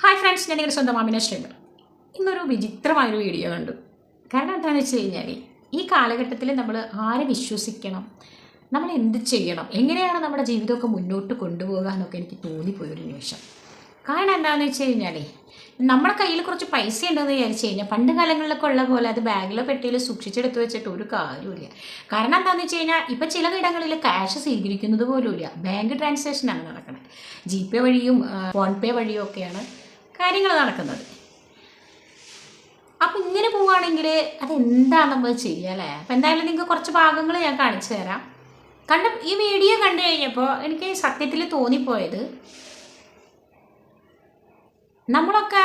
Hi friends ഞാൻ നിങ്ങളുടെ സ്വന്തം മാമിനെ ശ്രീധർ ഇന്നൊരു വിചിത്രമായൊരു വീഡിയോ കണ്ടു. കാരണം എന്താണെന്ന് വെച്ച് കഴിഞ്ഞാൽ ഈ കാലഘട്ടത്തിൽ നമ്മൾ ആരെ വിശ്വസിക്കണം? നമ്മൾ എന്ത് ചെയ്യണം? എങ്ങനെയാണ് നമ്മുടെ ജീവിതമൊക്കെ മുന്നോട്ട് കൊണ്ടുപോകുക എന്നൊക്കെ എനിക്ക് തോന്നിപ്പോയൊരു നിമിഷം. കാരണം എന്താണെന്ന് വെച്ച് കഴിഞ്ഞാൽ നമ്മുടെ കയ്യിൽ കുറച്ച് പൈസ ഉണ്ടെന്ന് വിചാരിച്ചു കഴിഞ്ഞാൽ പണ്ട് കാലങ്ങളിലൊക്കെ ഉള്ള പോലെ അത് ബാഗിലോ പെട്ടിയിലോ സൂക്ഷിച്ചെടുത്ത് വെച്ചിട്ട് ഒരു കാര്യമില്ല കാരണം എന്താണെന്ന് വെച്ച് കഴിഞ്ഞാൽ ഇപ്പം ചില ഇടങ്ങളിൽ ക്യാഷ് സ്വീകരിക്കുന്നത് പോലുമില്ല. ബാങ്ക് ട്രാൻസാക്ഷനാണ് നടക്കുന്നത് ജി പേ വഴിയും ഫോൺ പേ വഴിയും ഒക്കെയാണ് കാര്യങ്ങൾ നടക്കുന്നത്. അപ്പം ഇങ്ങനെ പോവുകയാണെങ്കിൽ അതെന്താണ് നമ്മൾ ചെയ്യുക അല്ലേ? അപ്പം എന്തായാലും നിങ്ങൾക്ക് കുറച്ച് ഭാഗങ്ങൾ ഞാൻ കാണിച്ചു തരാം. കണ്ട ഈ വീഡിയോ കണ്ടു കഴിഞ്ഞപ്പോൾ എനിക്ക് സത്യത്തിൽ തോന്നിപ്പോയത് നമ്മളൊക്കെ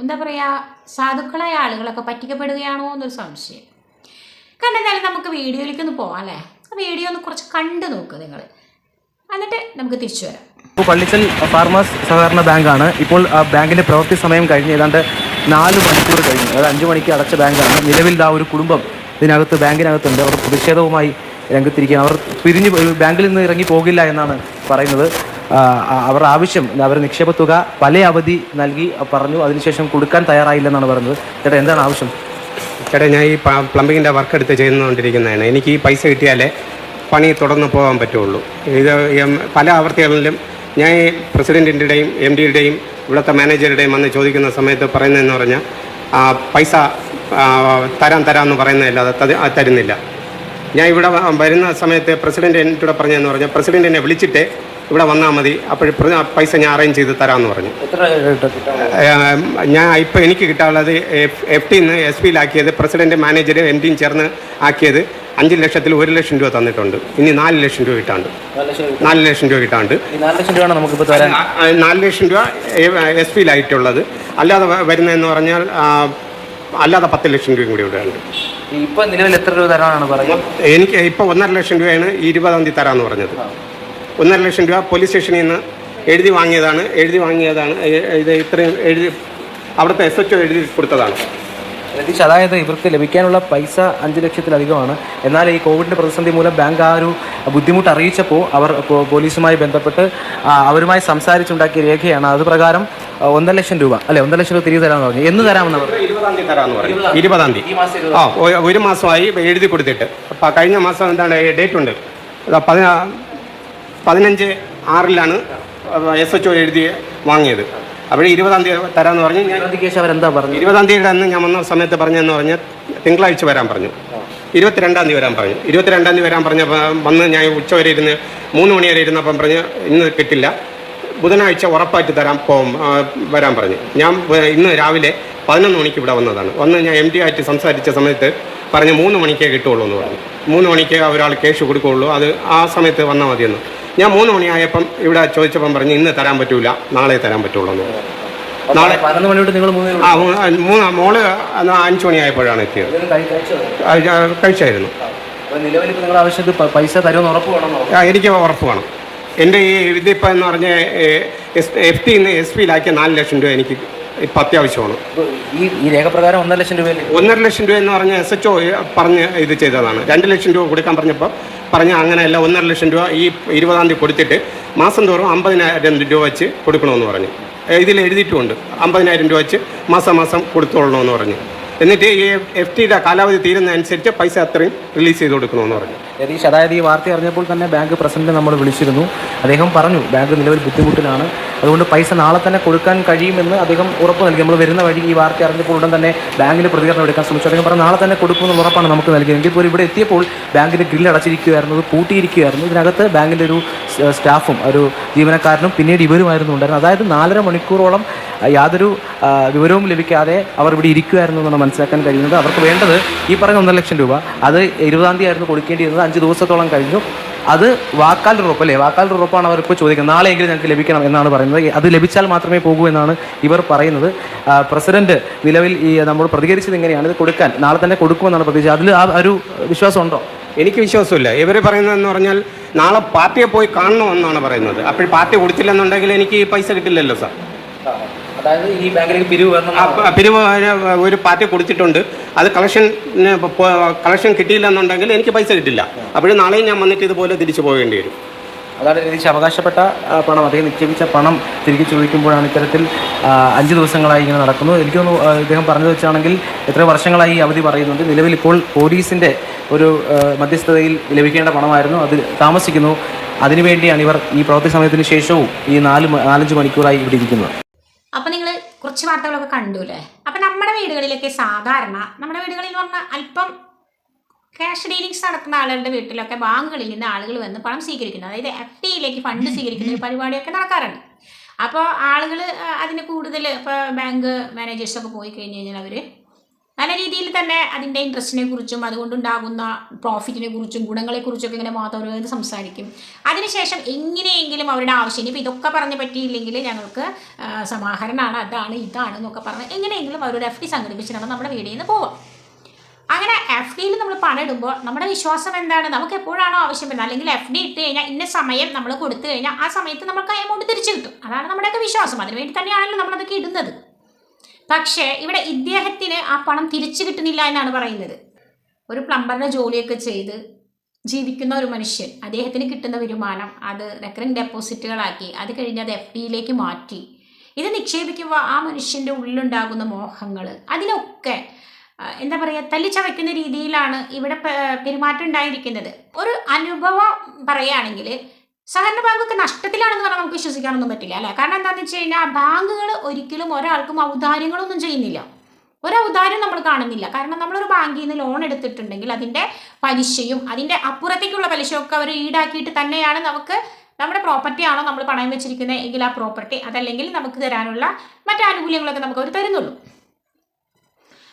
എന്താ പറയുക സാധുക്കളായ ആളുകളൊക്കെ പറ്റിക്കപ്പെടുകയാണോ എന്നൊരു സംശയം. കാരണം എന്തായാലും നമുക്ക് വീഡിയോയിലേക്ക് ഒന്ന് പോവാം അല്ലേ? വീഡിയോ ഒന്ന് കുറച്ച് കണ്ടു നോക്ക് നിങ്ങൾ. എന്നിട്ട് നമുക്ക് തിരിച്ചു വരാം. ഇപ്പോൾ പള്ളിച്ചൽ ഫാർമേഴ്സ് സഹകരണ ബാങ്കാണ്. ഇപ്പോൾ ആ ബാങ്കിന്റെ പ്രവൃത്തി സമയം കഴിഞ്ഞ് ഏതാണ്ട് നാല് മണിക്കൂർ കഴിഞ്ഞു. അതായത് അഞ്ച് മണിക്ക് അടച്ച ബാങ്കാണ്. നിലവിൽ ആ ഒരു കുടുംബം ഇതിനകത്ത് ബാങ്കിനകത്തുണ്ട്. അവർ പ്രതിഷേധവുമായി രംഗത്തിരിക്കുകയാണ്. അവർ പിരിഞ്ഞ് ബാങ്കിൽ നിന്ന് ഇറങ്ങി പോകില്ല എന്നാണ് പറയുന്നത്. അവരുടെ ആവശ്യം അവർ നിക്ഷേപ തുക പല അവധി നൽകി പറഞ്ഞു. അതിനുശേഷം കൊടുക്കാൻ തയ്യാറായില്ലെന്നാണ് പറയുന്നത്. ചേട്ടാ എന്താണ് ആവശ്യം? ചേട്ടാ ഞാൻ ഈ പ്ലംബിങ്ങിന്റെ വർക്ക് എടുത്ത് ചെയ്തുകൊണ്ടിരിക്കുന്നതാണ് എനിക്ക് ഈ പൈസ കിട്ടിയാലേ പണി തുടർന്ന് പോകാൻ പറ്റുള്ളൂ. ഇത് പല ആവർത്തികളിലും ഞാൻ പ്രസിഡന്റിന്റെയും എം ഡിയുടെയും ഇവിടുത്തെ മാനേജറുടെയും വന്ന് ചോദിക്കുന്ന സമയത്ത് പറയുന്നതെന്ന് പറഞ്ഞാൽ ആ, പൈസ തരാൻ തരാമെന്ന് പറയുന്നതല്ലാതെ അത് തരുന്നില്ല. ഞാൻ ഇവിടെ വരുന്ന സമയത്ത് പ്രസിഡന്റ് എന്നോട് പറഞ്ഞതെന്ന് പറഞ്ഞാൽ പ്രസിഡന്റ് എന്നെ വിളിച്ചിട്ട് ഇവിടെ വന്നാൽ മതി അപ്പോൾ പൈസ ഞാൻ അറേഞ്ച് ചെയ്ത് തരാമെന്ന് പറഞ്ഞു. ഞാൻ ഇപ്പോൾ എനിക്ക് കിട്ടാനുള്ളത് എഫ് ടിന്ന് എസ് പിയിലാക്കിയത് പ്രസിഡന്റ് മാനേജർ എം ഡിയും ചേർന്ന് ആക്കിയത് അഞ്ച് ലക്ഷത്തിൽ ഒരു ലക്ഷം രൂപ തന്നിട്ടുണ്ട്. ഇനി നാല് ലക്ഷം രൂപ കിട്ടാണ്ട്. നാല് ലക്ഷം രൂപ കിട്ടാണ്ട്. നാല് ലക്ഷം രൂപ എസ് പിയിലായിട്ടുള്ളത്. അല്ലാതെ വരുന്നതെന്ന് പറഞ്ഞാൽ അല്ലാതെ പത്ത് ലക്ഷം രൂപയും കൂടി ഇവിടെ ഉണ്ട്. ഇപ്പം നിലവിൽ എത്ര രൂപ തരാനാണ് പറയുന്നത്? എനിക്ക് ഇപ്പൊ ഒന്നര ലക്ഷം രൂപയാണ് ഇരുപതാം തീയതി തരാമെന്ന് പറഞ്ഞത്. ഒന്നര ലക്ഷം രൂപ പോലീസ് സ്റ്റേഷനിൽ നിന്ന് എഴുതി വാങ്ങിയതാണ് എഴുതി വാങ്ങിയതാണ് ഇത് ഇത്രയും എഴുതി അവിടുത്തെ എസ് എച്ച് എഴുതി കൊടുത്തതാണ്. രതീഷ് അതായത് ഇവർക്ക് ലഭിക്കാനുള്ള പൈസ അഞ്ച് ലക്ഷത്തിലധികമാണ്. എന്നാൽ ഈ കോവിഡിന്റെ പ്രതിസന്ധി മൂലം ബാങ്ക് ആ ഒരു ബുദ്ധിമുട്ട് അറിയിച്ചപ്പോൾ അവർ പോലീസുമായി ബന്ധപ്പെട്ട് അവരുമായി സംസാരിച്ചുണ്ടാക്കിയ രേഖയാണ്. അത് പ്രകാരം ഒന്നര ലക്ഷം രൂപ അല്ലെ ഒന്നര ലക്ഷം രൂപ തിരികെ തരാമെന്ന് പറഞ്ഞു. എന്ന് തരാമെന്ന് പറഞ്ഞു. ഇരുപതാം തീയതി തരാമെന്ന് പറഞ്ഞു. ഇരുപതാം തീയതി. ആ ഒരു മാസമായി എഴുതി കൊടുത്തിട്ട്. അപ്പം കഴിഞ്ഞ മാസം എന്താണ് ഡേറ്റ് ഉണ്ട്. പതിനഞ്ച് ആറിലാണ് എസ് എച്ച് ഒ എഴുതി വാങ്ങിയത്. അപ്പോൾ ഇരുപതാം തീയതി തരാമെന്ന് പറഞ്ഞു. ഞാൻ അവരെന്താ പറഞ്ഞു? ഇരുപതാം തീയതിയുടെ അന്ന് ഞാൻ വന്ന സമയത്ത് പറഞ്ഞതെന്ന് പറഞ്ഞാൽ തിങ്കളാഴ്ച വരാൻ പറഞ്ഞു. ഇരുപത്തിരണ്ടാം തീയതി വരാൻ പറഞ്ഞു. ഇരുപത്തിരണ്ടാം തീയതി വരാൻ പറഞ്ഞപ്പോൾ വന്ന് ഞാൻ ഉച്ച വരെ ഇരുന്ന് മൂന്ന് മണി വരെ ഇരുന്നപ്പം പറഞ്ഞ് ഇന്ന് കിട്ടില്ല. ബുധനാഴ്ച ഉറപ്പായിട്ട് തരാൻ പോകും വരാൻ പറഞ്ഞു. ഞാൻ ഇന്ന് രാവിലെ പതിനൊന്ന് മണിക്ക് ഇവിടെ വന്നതാണ്. വന്ന് ഞാൻ എം ഡി ആയിട്ട് സംസാരിച്ച സമയത്ത് പറഞ്ഞ് മൂന്ന് മണിക്കേ കിട്ടുള്ളൂ എന്ന് പറഞ്ഞു. മൂന്ന് മണിക്ക് ഒരാൾ കേസ് കൊടുക്കുകയുള്ളൂ. അത് ആ സമയത്ത് വന്നാൽ മതിയെന്ന്. ഞാൻ മൂന്ന് മണിയായപ്പം ഇവിടെ ചോദിച്ചപ്പം പറഞ്ഞു ഇന്ന് തരാൻ പറ്റൂല നാളെ തരാൻ പറ്റുള്ളൂ എന്ന്. പറഞ്ഞു നാളെ പതിനൊന്ന് നിങ്ങൾ മൂന്ന് ആ മൂ- മൂന്ന് മോൾ അന്ന് അഞ്ച് മണിയായപ്പോഴാണ് എത്തിയത്. ആ, ഞാൻ കഴിച്ചായിരുന്നു. നിലവിൽ ഇപ്പോൾ ആവശ്യത്തിൽ പ- പൈസ തരുമെന്ന് ഉറപ്പ് വേണമെന്നോ ആ, എനിക്ക് ഉറപ്പ് വേണം. എന്റെ ഈ ഇതിപ്പോൾ എന്ന് പറഞ്ഞ എഫ് ടി എസ് പിയിലാക്കിയ നാല് ലക്ഷം രൂപ എനിക്ക് ഇപ്പം അത്യാവശ്യമാണ് ഈ ഈ രേഖപ്രകാരം ഒന്നര ലക്ഷം രൂപയിൽ ഒന്നര ലക്ഷം രൂപ എന്ന് പറഞ്ഞ എസ് എച്ച് ഒ പറഞ്ഞ് ഇത് ചെയ്തതാണ്. രണ്ട് ലക്ഷം രൂപ കൊടുക്കാൻ പറഞ്ഞപ്പോൾ പറഞ്ഞ അങ്ങനെയല്ല ഒന്നര ലക്ഷം രൂപ ഈ ഇരുപതാം തീയതി കൊടുത്തിട്ട് മാസം തോറും അമ്പതിനായിരം രൂപ വെച്ച് കൊടുക്കണമെന്ന് പറഞ്ഞു. ഇതിൽ എഴുതിയിട്ടുമുണ്ട്. അമ്പതിനായിരം രൂപ വെച്ച് മാസം മാസം കൊടുത്തോളണമെന്ന് പറഞ്ഞു. എന്നിട്ട് ഈ എഫ് ടിയുടെ കാലാവധി തീരുന്നതനുസരിച്ച് പൈസ അത്രയും റിലീസ് ചെയ്ത് കൊടുക്കണമെന്ന് പറഞ്ഞു. രതീഷ് അതായത് ഈ വാർത്ത അറിഞ്ഞപ്പോൾ തന്നെ ബാങ്ക് പ്രസിഡന്റ് നമ്മൾ വിളിച്ചിരുന്നു. അദ്ദേഹം പറഞ്ഞു ബാങ്ക് നിലവിൽ ബുദ്ധിമുട്ടിലാണ്. അതുകൊണ്ട് പൈസ നാളെ തന്നെ കൊടുക്കാൻ കഴിയുമെന്ന് അദ്ദേഹം ഉറപ്പ് നൽകി. നമ്മൾ വരുന്ന വഴി ഈ വാർത്ത അറിഞ്ഞപ്പോൾ ഉടൻ തന്നെ ബാങ്കിന് പ്രതികരണം എടുക്കാൻ ശ്രമിച്ചു. അദ്ദേഹം പറഞ്ഞു നാളെ തന്നെ കൊടുക്കുമെന്ന് ഉറപ്പാണ് നമുക്ക് നൽകിയത്. എങ്കിൽ പോലും ഇവിടെ എത്തിയപ്പോൾ ബാങ്കിന്റെ ഗ്രില്ല് അടച്ചിരിക്കുകയായിരുന്നു പൂട്ടിയിരിക്കുകയായിരുന്നു. ഇതിനകത്ത് ബാങ്കിന്റെ ഒരു സ്റ്റാഫും ഒരു ജീവനക്കാരനും പിന്നീട് ഇവരുമായിരുന്നു ഉണ്ടായിരുന്നത്. അതായത് നാലര മണിക്കൂറോളം യാതൊരു വിവരവും ലഭിക്കാതെ അവർ ഇവിടെ ഇരിക്കുമായിരുന്നു എന്നാണ് മനസ്സിലാക്കാൻ കഴിയുന്നത്. അവർക്ക് വേണ്ടത് ഈ പറഞ്ഞ ഒന്നര ലക്ഷം രൂപ അത് ഇരുപതാം തീയതി ആയിരുന്നു കൊടുക്കേണ്ടിയിരുന്നത് അഞ്ച് ദിവസത്തോളം കഴിഞ്ഞു. അത് വാക്കാൽ ഉറപ്പ് അല്ലേ? വാക്കാൽ ഉറപ്പാണ് അവർ ഇപ്പോൾ ചോദിക്കുന്നത്. നാളെയെങ്കിലും ഞങ്ങൾക്ക് ലഭിക്കണം എന്നാണ് പറയുന്നത്. അത് ലഭിച്ചാൽ മാത്രമേ പോകൂ എന്നാണ് ഇവർ പറയുന്നത്. പ്രസിഡന്റ് നിലവിൽ ഈ നമ്മൾ പ്രതികരിച്ചത് എങ്ങനെയാണ് ഇത് കൊടുക്കാൻ നാളെ തന്നെ കൊടുക്കുമെന്നാണ് പ്രതീക്ഷ. അതിൽ ആ ഒരു വിശ്വാസമുണ്ടോ? എനിക്ക് വിശ്വാസമില്ല. ഇവർ പറയുന്നതെന്ന് പറഞ്ഞാൽ നാളെ പാർട്ടിയെ പോയി കാണണമെന്നാണ് പറയുന്നത്. അപ്പോൾ പാർട്ടി കൊടുത്തില്ലെന്നുണ്ടെങ്കിൽ എനിക്ക് ഈ പൈസ കിട്ടില്ലല്ലോ സാർ. അതായത് ഈ ബാങ്കിലേക്ക് പിരിവ് വരണം ഒരു പാർട്ടി കൊടുത്തിട്ടുണ്ട് അത് കളക്ഷൻ കളക്ഷൻ കിട്ടിയില്ലെന്നുണ്ടെങ്കിൽ എനിക്ക് പൈസ കിട്ടില്ല. അപ്പോഴും നാളെയും ഞാൻ വന്നിട്ട് ഇതുപോലെ തിരിച്ചു പോകേണ്ടി വരും. അതാണ് രതീഷ് അവകാശപ്പെട്ട പണം. അദ്ദേഹം നിക്ഷേപിച്ച പണം തിരികെ ചോദിക്കുമ്പോഴാണ് ഇത്തരത്തിൽ അഞ്ച് ദിവസങ്ങളായി ഇങ്ങനെ നടക്കുന്നു. എനിക്ക് തോന്നുന്നു ആ, ഇദ്ദേഹം പറഞ്ഞു വെച്ചാണെങ്കിൽ എത്ര വർഷങ്ങളായി ഈ അവധി പറയുന്നുണ്ട്. നിലവിൽ ഇപ്പോൾ പോലീസിന്റെ ഒരു മധ്യസ്ഥതയിൽ ലഭിക്കേണ്ട പണമായിരുന്നു. അത് താമസിക്കുന്നു. അതിനുവേണ്ടിയാണ് ഇവർ ഈ പ്രവൃത്തി സമയത്തിന് ശേഷവും ഈ നാല് നാലഞ്ച് മണിക്കൂറായി ഇവിടെ ഇരിക്കുന്നത്. അപ്പം നിങ്ങൾ കുറച്ച് വാർത്തകളൊക്കെ കണ്ടു അല്ലേ? അപ്പം നമ്മുടെ വീടുകളിലൊക്കെ സാധാരണ നമ്മുടെ വീടുകളിൽ പറഞ്ഞാൽ അല്പം ക്യാഷ് ഡീലിങ്സ് നടക്കുന്ന ആളുകളുടെ വീട്ടിലൊക്കെ ബാങ്കുകളിൽ നിന്ന് ആളുകൾ വന്ന് പണം സ്വീകരിക്കുന്നു. അതായത് എഫ് ഡിയിലേക്ക് ഫണ്ട് സ്വീകരിക്കുന്ന ഒരു പരിപാടിയൊക്കെ നടക്കാറുണ്ട്. അപ്പോൾ ആളുകൾ അതിന് കൂടുതൽ ഇപ്പോൾ ബാങ്ക് മാനേജേഴ്സൊക്കെ പോയി കഴിഞ്ഞ് കഴിഞ്ഞാൽ അവർ നല്ല രീതിയിൽ തന്നെ അതിന്റെ ഇൻട്രസ്റ്റിനെ കുറിച്ചും അതുകൊണ്ടുണ്ടാകുന്ന പ്രോഫിറ്റിനെ കുറിച്ചും ഗുണങ്ങളെക്കുറിച്ചൊക്കെ ഇങ്ങനെ മാത്രം ഓരോന്ന് സംസാരിക്കും. അതിനുശേഷം എങ്ങനെയെങ്കിലും അവരുടെ ആവശ്യം ഇനിയിപ്പോൾ ഇതൊക്കെ പറഞ്ഞ് പറ്റിയില്ലെങ്കിൽ ഞങ്ങൾക്ക് സമാഹരണമാണ് അതാണ് ഇതാണ് എന്നൊക്കെ പറഞ്ഞ് എങ്ങനെയെങ്കിലും അവരുടെ എഫ് ഡി സംഘടിപ്പിച്ചിട്ടാണ് നമ്മുടെ വീടിൽ നിന്ന് പോവാം അങ്ങനെ എഫ് ഡിയിൽ നമ്മൾ പണം ഇടുമ്പോൾ നമ്മുടെ വിശ്വാസം എന്താണ്? നമുക്ക് എപ്പോഴാണോ ആവശ്യം വരുന്നത്? അല്ലെങ്കിൽ എഫ് ഡി ഇട്ട് കഴിഞ്ഞാൽ ഇന്ന സമയം നമ്മൾ കൊടുത്തു കഴിഞ്ഞാൽ ആ സമയത്ത് നമുക്ക് ആ എമൗണ്ട് തിരിച്ചു കിട്ടും. അതാണ് നമ്മുടെയൊക്കെ വിശ്വാസം. അതിനുവേണ്ടി തന്നെയാണല്ലോ നമ്മളതൊക്കെ ഇടുന്നത്. പക്ഷേ ഇവിടെ ഇദ്ദേഹത്തിന് ആ പണം തിരിച്ചു കിട്ടുന്നില്ല എന്നാണ് പറയുന്നത്. ഒരു പ്ലംബറുടെ ജോലിയൊക്കെ ചെയ്ത് ജീവിക്കുന്ന ഒരു മനുഷ്യൻ അദ്ദേഹത്തിന് കിട്ടുന്ന വരുമാനം അത് റെക്കറിങ് ഡെപ്പോസിറ്റുകളാക്കി അത് കഴിഞ്ഞ് അത് എഫ് ഡിയിലേക്ക് മാറ്റി. ഇത് നിക്ഷേപിക്കുമ്പോൾ ആ മനുഷ്യന്റെ ഉള്ളിലുണ്ടാകുന്ന മോഹങ്ങൾ അതിലൊക്കെ ആ, എന്താ പറയുക തല്ലിച്ചവയ്ക്കുന്ന രീതിയിലാണ് ഇവിടെ പെരുമാറ്റം ഉണ്ടായിരിക്കുന്നത്. ഒരു അനുഭവം പറയുകയാണെങ്കിൽ സഹകരണ ബാങ്കൊക്കെ നഷ്ടത്തിലാണെന്ന് പറഞ്ഞാൽ നമുക്ക് വിശ്വസിക്കാനൊന്നും പറ്റില്ല അല്ലേ? കാരണം എന്താണെന്ന് വെച്ച് കഴിഞ്ഞാൽ ബാങ്കുകൾ ഒരിക്കലും ഒരാൾക്കും ഔദാര്യങ്ങളൊന്നും ചെയ്യുന്നില്ല. ഒരു ഔദാര്യം നമ്മൾ കാണുന്നില്ല. കാരണം നമ്മളൊരു ബാങ്കിൽ നിന്ന് ലോൺ എടുത്തിട്ടുണ്ടെങ്കിൽ അതിന്റെ പലിശയും അതിന്റെ അപ്പുറത്തേക്കുള്ള പലിശയൊക്കെ അവർ ഈടാക്കിയിട്ട് തന്നെയാണ് നമുക്ക് നമ്മുടെ പ്രോപ്പർട്ടി ആണോ നമ്മൾ പണയം വെച്ചിരിക്കുന്നത് എങ്കിൽ ആ പ്രോപ്പർട്ടി അതല്ലെങ്കിൽ നമുക്ക് തരാനുള്ള മറ്റു ആനുകൂല്യങ്ങളൊക്കെ നമുക്ക് അവർ തരുന്നുള്ളൂ.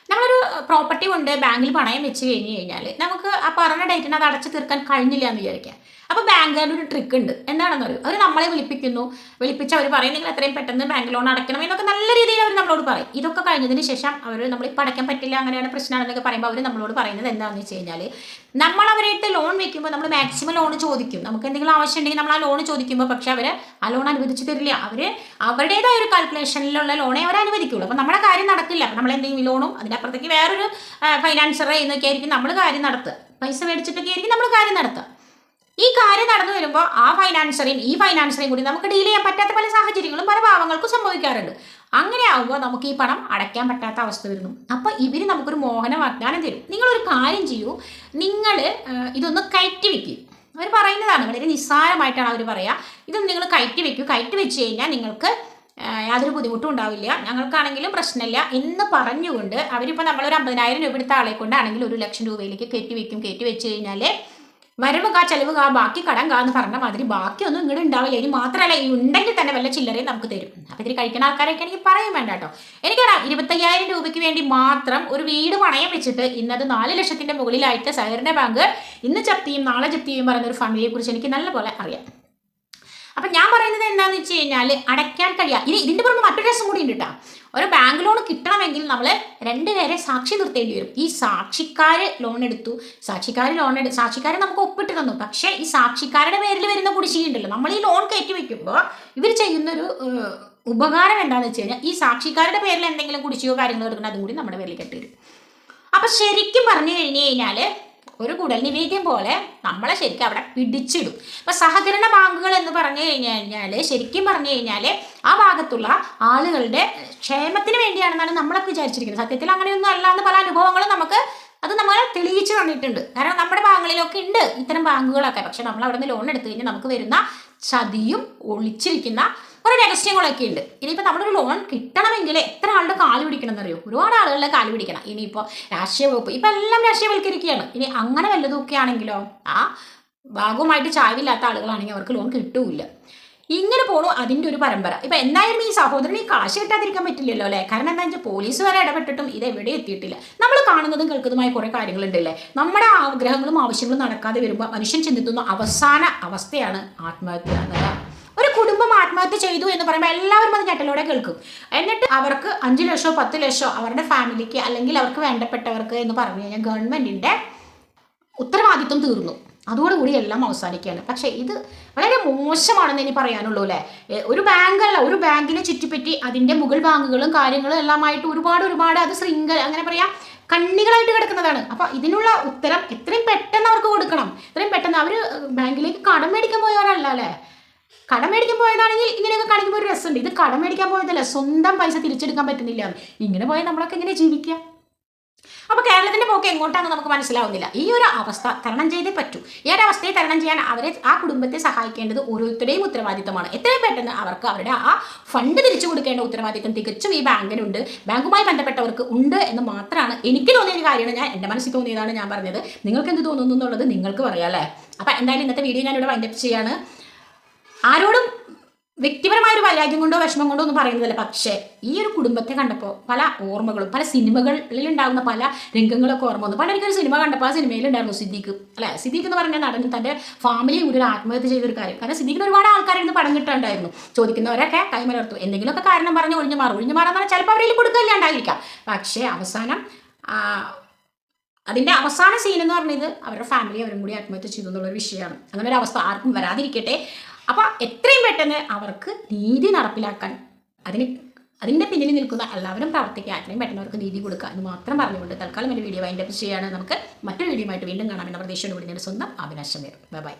നമ്മളൊരു പ്രോപ്പർട്ടി കൊണ്ട് ബാങ്കിൽ പണയം വെച്ച് കഴിഞ്ഞ് കഴിഞ്ഞാൽ നമുക്ക് ആ പറഞ്ഞ ഡേറ്റിന് അത് അടച്ചു തീർക്കാൻ കഴിഞ്ഞില്ല എന്ന് വിചാരിക്കാം അപ്പോൾ ബാങ്കുകാരുടെ ഒരു ട്രിക്ക് ഉണ്ട്. എന്താണെന്ന് പറയും അവർ നമ്മളെ വിളിപ്പിക്കുന്നു. വിളിപ്പിച്ച് അവർ പറയും നിങ്ങൾ എത്രയും പെട്ടെന്ന് ബാങ്ക് ലോൺ അടയ്ക്കണം എന്നൊക്കെ നല്ല രീതിയിൽ അവർ നമ്മളോട് പറയും. ഇതൊക്കെ കഴിഞ്ഞതിന് ശേഷം അവർ നമ്മളിപ്പോൾ അടയ്ക്കാൻ പറ്റില്ല അങ്ങനെയാണ് പ്രശ്നമാണെന്നൊക്കെ പറയുമ്പോൾ അവർ നമ്മളോട് പറയുന്നത് എന്താണെന്ന് വെച്ച് കഴിഞ്ഞാൽ നമ്മൾ അവരായിട്ട് ലോൺ വെക്കുമ്പോൾ നമ്മൾ മാക്സിമം ലോൺ ചോദിക്കും. നമുക്ക് എന്തെങ്കിലും ആവശ്യം ഉണ്ടെങ്കിൽ നമ്മൾ ആ ലോൺ ചോദിക്കുമ്പോൾ പക്ഷെ അവർ ആ ലോൺ അനുവദിച്ച് തരില്ല. അവർ അവരുടേതായ ഒരു കാൽക്കുലേഷനിലുള്ള ലോണേ അവർ അനുവദിക്കുള്ളൂ. അപ്പോൾ നമ്മുടെ കാര്യം നടക്കില്ല. നമ്മൾ എന്തെങ്കിലും ലോണും അതിനപ്പുറത്തേക്ക് വേറൊരു ഫൈനാൻസറെ എന്നൊക്കെ ആയിരിക്കും നമ്മൾ കാര്യം നടത്തുക. പൈസ മേടിച്ചിട്ടൊക്കെ ആയിരിക്കും നമ്മൾ കാര്യം നടത്തുക. ഈ കാര്യം നടന്നു വരുമ്പോൾ ആ ഫൈനാൻസറേയും ഈ ഫൈനാൻസറേയും കൂടി നമുക്ക് ഡീൽ ചെയ്യാൻ പറ്റാത്ത പല സാഹചര്യങ്ങളും പല ഭാവങ്ങൾക്കും സംഭവിക്കാറുണ്ട്. അങ്ങനെ ആകുമ്പോൾ നമുക്ക് ഈ പണം അടയ്ക്കാൻ പറ്റാത്ത അവസ്ഥ വരുന്നു. അപ്പോൾ ഇവർ നമുക്കൊരു മോഹന വാഗ്ദാനം തരും. നിങ്ങളൊരു കാര്യം ചെയ്യൂ. നിങ്ങൾ ഇതൊന്ന് കയറ്റി വെക്കും. അവർ പറയുന്നതാണ്. വളരെ നിസ്സാരമായിട്ടാണ് അവർ പറയുക ഇതൊന്ന് നിങ്ങൾ കയറ്റി വെക്കൂ. കയറ്റി വെച്ച് കഴിഞ്ഞാൽ നിങ്ങൾക്ക് യാതൊരു ബുദ്ധിമുട്ടും ഉണ്ടാവില്ല. ഞങ്ങൾക്കാണെങ്കിലും പ്രശ്നമില്ല എന്ന് പറഞ്ഞുകൊണ്ട് അവരിപ്പോൾ നമ്മളൊരു അമ്പതിനായിരം രൂപ എടുത്ത ആളെ കൊണ്ടാണെങ്കിൽ ഒരു ലക്ഷം രൂപയിലേക്ക് കയറ്റി വെക്കും. കയറ്റി വെച്ച് കഴിഞ്ഞാൽ വരവ് കാ ചെലവ് കാ ബാക്കി കടം കാ എന്ന് പറഞ്ഞ മാതിരി ബാക്കിയൊന്നും ഇങ്ങോട്ട് ഉണ്ടാവില്ല ഇനി മാത്രമല്ല ഈ ഉണ്ടെങ്കിൽ തന്നെ വല്ല ചില്ലറയും നമുക്ക് തരും. അപ്പം ഇതിൽ കഴിക്കുന്ന ആൾക്കാരൊക്കെ എനിക്ക് പറയാൻ വേണ്ട കേട്ടോ. എനിക്കറിയാം ഇരുപത്തയ്യായിരം രൂപയ്ക്ക് വേണ്ടി മാത്രം ഒരു വീട് പണയം വെച്ചിട്ട് ഇന്നത് നാല് ലക്ഷത്തിന്റെ മുകളിലായിട്ട് സഹകരണ ബാങ്ക് ഇന്ന് ചപ്തിയും നാളെ ചപ്തിയും പറയുന്ന ഒരു ഫണ്ടിനെ കുറിച്ച് എനിക്ക് നല്ലപോലെ അറിയാം. അപ്പം ഞാൻ പറയുന്നത് എന്താണെന്ന് വെച്ച് കഴിഞ്ഞാൽ അടയ്ക്കാൻ കഴിയുക ഇനി ഇതിന്റെ പുറമെ മറ്റൊരു രസം കൂടി ഉണ്ട് കേട്ടോ ഒരു ബാങ്ക് ലോൺ കിട്ടണമെങ്കിൽ നമ്മൾ രണ്ടുപേരെ സാക്ഷി നിർത്തേണ്ടി വരും. ഈ സാക്ഷിക്കാർ ലോൺ എടുത്തു. സാക്ഷിക്കാർ ലോൺ എടു സാക്ഷിക്കാരെ നമുക്ക് ഒപ്പിട്ട് തന്നു. പക്ഷേ ഈ സാക്ഷിക്കാരുടെ പേരിൽ വരുന്ന കുടിശ്ശികയുണ്ടല്ലോ. നമ്മൾ ഈ ലോൺ കയറ്റി വെക്കുമ്പോൾ ഇവർ ചെയ്യുന്നൊരു ഉപകാരം എന്താണെന്ന് വെച്ച് കഴിഞ്ഞാൽ ഈ സാക്ഷിക്കാരുടെ പേരിൽ എന്തെങ്കിലും കുടിശ്ശികയോ കാര്യങ്ങളോ എടുക്കണം അതും കൂടി നമ്മുടെ പേരിൽ കെട്ടി വരും. അപ്പം ശരിക്കും പറഞ്ഞു കഴിഞ്ഞു കഴിഞ്ഞാൽ ഒരു കുടലിന് നിവേദ്യം പോലെ നമ്മളെ ശരിക്കും അവിടെ പിടിച്ചിടും. അപ്പം സഹകരണ ബാങ്കുകൾ എന്ന് പറഞ്ഞു കഴിഞ്ഞു കഴിഞ്ഞാൽ ശരിക്കും പറഞ്ഞു കഴിഞ്ഞാൽ ആ ഭാഗത്തുള്ള ആളുകളുടെ ക്ഷേമത്തിന് വേണ്ടിയാണെന്നാണ് നമ്മളൊക്കെ വിചാരിച്ചിരിക്കുന്നത്. സത്യത്തിൽ അങ്ങനെയൊന്നും അല്ല എന്ന് പല അനുഭവങ്ങളും നമുക്ക് അത് നമ്മൾ തെളിയിച്ചു തന്നിട്ടുണ്ട്. കാരണം നമ്മുടെ ബാങ്കുകളിലൊക്കെ ഉണ്ട് ഇത്തരം ബാങ്കുകളൊക്കെ. പക്ഷെ നമ്മൾ അവിടെ നിന്ന് ലോൺ എടുത്തു കഴിഞ്ഞാൽ നമുക്ക് വരുന്ന ചതിയും ഒളിച്ചിരിക്കുന്ന കുറേ രഹസ്യങ്ങളൊക്കെ ഉണ്ട്. ഇനിയിപ്പോൾ നമ്മളൊരു ലോൺ കിട്ടണമെങ്കിൽ എത്ര ആളുടെ കാൽ പിടിക്കണം എന്നറിയോ ഒരുപാട് ആളുകളുടെ കാൽ പിടിക്കണം. ഇനിയിപ്പോൾ രാഷ്ട്രീയ വകുപ്പ് ഇപ്പം എല്ലാം രാഷ്ട്രീയവൽക്കരിക്കുകയാണ്. ഇനി അങ്ങനെ വല്ലതൊക്കെ ആണെങ്കിലോ? ആ ഭാഗവുമായിട്ട് ചായവില്ലാത്ത ആളുകളാണെങ്കിൽ അവർക്ക് ലോൺ കിട്ടൂല ഇങ്ങനെ പോണു അതിന്റെ ഒരു പരമ്പര. ഇപ്പം എന്തായാലും ഈ സഹോദരന് ഈ കാശ് കിട്ടാതിരിക്കാൻ പറ്റില്ലല്ലോ അല്ലേ? കാരണം എന്താ വെച്ചാൽ പോലീസ് വരെ ഇടപെട്ടിട്ടും ഇത് എവിടെ എത്തിയിട്ടില്ല. നമ്മൾ കാണുന്നതും കേൾക്കുന്നതുമായ കുറേ കാര്യങ്ങളുണ്ടല്ലേ നമ്മുടെ ആഗ്രഹങ്ങളും ആവശ്യങ്ങളും നടക്കാതെ വരുമ്പോൾ മനുഷ്യൻ ചിന്തിക്കുന്ന അവസാന അവസ്ഥയാണ് ആത്മഹത്യ കുടുംബം ആത്മഹത്യ ചെയ്തു എന്ന് പറയുമ്പോൾ എല്ലാവരും അത് ഞെട്ടലോടെ കേൾക്കും. എന്നിട്ട് അവർക്ക് അഞ്ച് ലക്ഷമോ പത്ത് ലക്ഷമോ അവരുടെ ഫാമിലിക്ക് അല്ലെങ്കിൽ അവർക്ക് വേണ്ടപ്പെട്ടവർക്ക് എന്ന് പറഞ്ഞു കഴിഞ്ഞാൽ ഗവൺമെന്റിന്റെ ഉത്തരവാദിത്വം തീർന്നു. അതോടുകൂടി എല്ലാം അവസാനിക്കുകയാണ്. പക്ഷേ ഇത് വളരെ മോശമാണെന്ന് ഇനി പറയാനുള്ളൂ അല്ലേ? ഒരു ബാങ്കല്ല. ഒരു ബാങ്കിനെ ചുറ്റിപ്പറ്റി അതിന്റെ മുകൾ ബാങ്കുകളും കാര്യങ്ങളും എല്ലാമായിട്ട് ഒരുപാട് ഒരുപാട് അത് ശൃംഖല അങ്ങനെ പറയാം കണ്ണികളായിട്ട് കിടക്കുന്നതാണ്. അപ്പോൾ ഇതിനുള്ള ഉത്തരം എത്രയും പെട്ടെന്ന് അവർക്ക് കൊടുക്കണം. എത്രയും പെട്ടെന്ന് അവർ ബാങ്കിലേക്ക് കടം മേടിക്കാൻ പോയവരല്ല അല്ലേ? കടം മേടിക്കാൻ പോയതാണെങ്കിൽ ഇങ്ങനെയൊക്കെ കാണിക്കുമ്പോൾ ഒരു രസമുണ്ട്. ഇത് കടം മേടിക്കാൻ പോയതല്ല സ്വന്തം പൈസ തിരിച്ചെടുക്കാൻ പറ്റുന്നില്ല. ഇങ്ങനെ പോയാൽ നമ്മളൊക്കെ എങ്ങനെ ജീവിക്കാം? അപ്പോൾ കേരളത്തിന്റെ പോക്ക് എങ്ങോട്ടാണെന്ന് നമുക്ക് മനസ്സിലാവുന്നില്ല. ഈ ഒരു അവസ്ഥ തരണം ചെയ്തേ പറ്റൂ. ഈ ഒരു അവസ്ഥയെ തരണം ചെയ്യാൻ അവരെ ആ കുടുംബത്തെ സഹായിക്കേണ്ടത് ഓരോരുത്തരുടെയും ഉത്തരവാദിത്തമാണ്. എത്രയും പെട്ടെന്ന് അവർക്ക് അവരുടെ ആ ഫണ്ട് തിരിച്ചു കൊടുക്കേണ്ട ഉത്തരവാദിത്തം തികച്ചും ഈ ബാങ്കിനുണ്ട്. ബാങ്കുമായി ബന്ധപ്പെട്ടവർക്ക് ഉണ്ട് എന്ന് മാത്രമാണ് എനിക്ക് തോന്നിയ ഒരു കാര്യമാണ് ഞാൻ എന്റെ മനസ്സിൽ തോന്നിയതാണ് ഞാൻ പറഞ്ഞത്. നിങ്ങൾക്ക് എന്ത് തോന്നുന്നു എന്നുള്ളത് നിങ്ങൾക്ക് പറയാം അല്ലേ? അപ്പം എന്തായാലും ഇന്നത്തെ വീഡിയോ ഞാനിവിടെ വൈൻഡപ്പ് ചെയ്യാണ്. ആരോടും വ്യക്തിപരമായ ഒരു വൈരാഗ്യം കൊണ്ടോ വിഷമം കൊണ്ടോ ഒന്നും പറയുന്നതല്ല. പക്ഷേ ഈ ഒരു കുടുംബത്തെ കണ്ടപ്പോൾ പല ഓർമ്മകളും പല സിനിമകളിൽ ഉണ്ടാകുന്ന പല രംഗങ്ങളൊക്കെ ഓർമ്മ വന്നു. പണ്ടൊരിക്കൽ ഒരു സിനിമ കണ്ടപ്പോൾ ആ സിനിമയിൽ ഉണ്ടായിരുന്നു സിദ്ദീഖ്. അല്ലെ? സിദ്ദീഖ് എന്ന് പറഞ്ഞാൽ നടൻ തന്റെ ഫാമിലി കൂടി ഒരു ആത്മഹത്യ ചെയ്തൊരു കാര്യം. കാരണം സിദ്ദീഖിന് ഒരുപാട് ആൾക്കാരിന്ന് പടം കിട്ടാണ്ടായിരുന്നു. ചോദിക്കുന്നവരൊക്കെ കൈമലർത്തു. എന്തെങ്കിലുമൊക്കെ കാരണം പറഞ്ഞ് ഒഴിഞ്ഞു മാറും. ഒഴിഞ്ഞു മാറാന്ന് പറഞ്ഞാൽ ചിലപ്പോൾ അവരിൽ കൊടുക്കില്ലാണ്ടായിരിക്കാം പക്ഷേ അവസാനം അതിന്റെ അവസാന സീൻ എന്ന് പറഞ്ഞത് അവരുടെ ഫാമിലി അവരും കൂടി ആത്മഹത്യ ചെയ്തു എന്നുള്ളൊരു വിഷയമാണ്. അങ്ങനെ ഒരു അവസ്ഥ ആർക്കും വരാതിരിക്കട്ടെ. അപ്പോൾ എത്രയും പെട്ടെന്ന് അവർക്ക് നീതി നടപ്പിലാക്കാൻ അതിന് അതിന്റെ പിന്നിൽ നിൽക്കുന്ന എല്ലാവരും പ്രവർത്തിക്കാൻ എത്രയും പെട്ടെന്ന് അവർക്ക് നീതി കൊടുക്കുക എന്ന് മാത്രം പറഞ്ഞുകൊണ്ട് തൽക്കാലം എന്റെ വീഡിയോ വൈൻഡപ്പ് ചെയ്യാണ് നമുക്ക് മറ്റൊരു വീഡിയോ ആയിട്ട് വീണ്ടും കാണാമെന്ന പ്രതീക്ഷയോടുകൂടി ഞാൻ സ്വന്തം അഭിനാശം നേരും ബൈ